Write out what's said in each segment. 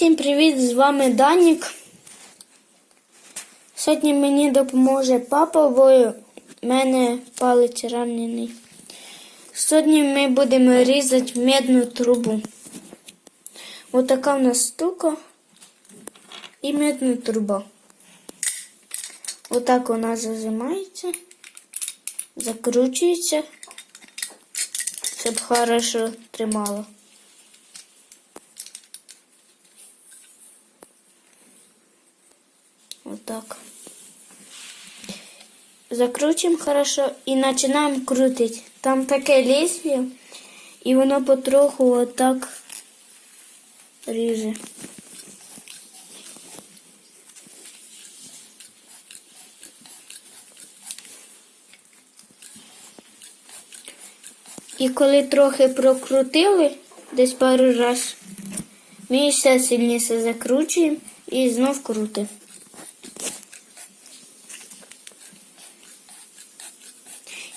Всім привіт! З вами Данік. Сьогодні мені допоможе папа, бо в мене палець ранений. Сьогодні ми будемо різати медну трубу. Отака в нас штука і медна труба. Отак вона зажимається, закручується, щоб хорошо тримала. Вот так. Закручуємо хорошо і починаємо крутити. Там таке лезвие, і воно потроху отак ріже. І коли трохи прокрутили, десь пару раз, ми ще сильніше закручуємо і знов крутимо.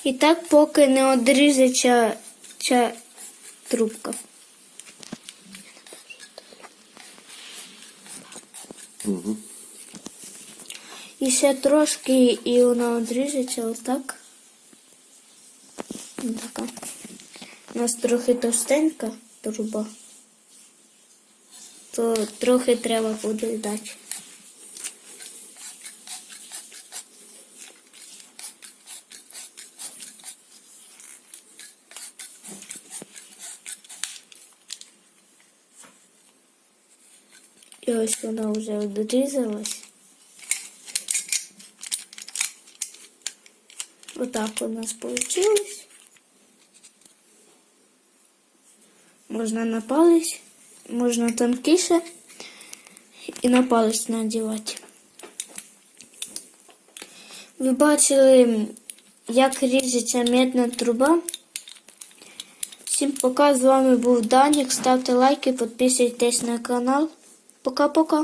І так поки не одрізаться ця трубка. І ще трошки, і вона одріжеться отак. Така. У нас трохи товстенька труба, то трохи треба буде дати. І ось вона вже одрізалась. Отак у нас вийшло. Можна на палець, можна тонкіше і на палець надівати. Ви бачили, як ріжеться медна труба. Всім пока, з вами був Данік. Ставте лайки, підписуйтесь на канал. Пока-пока.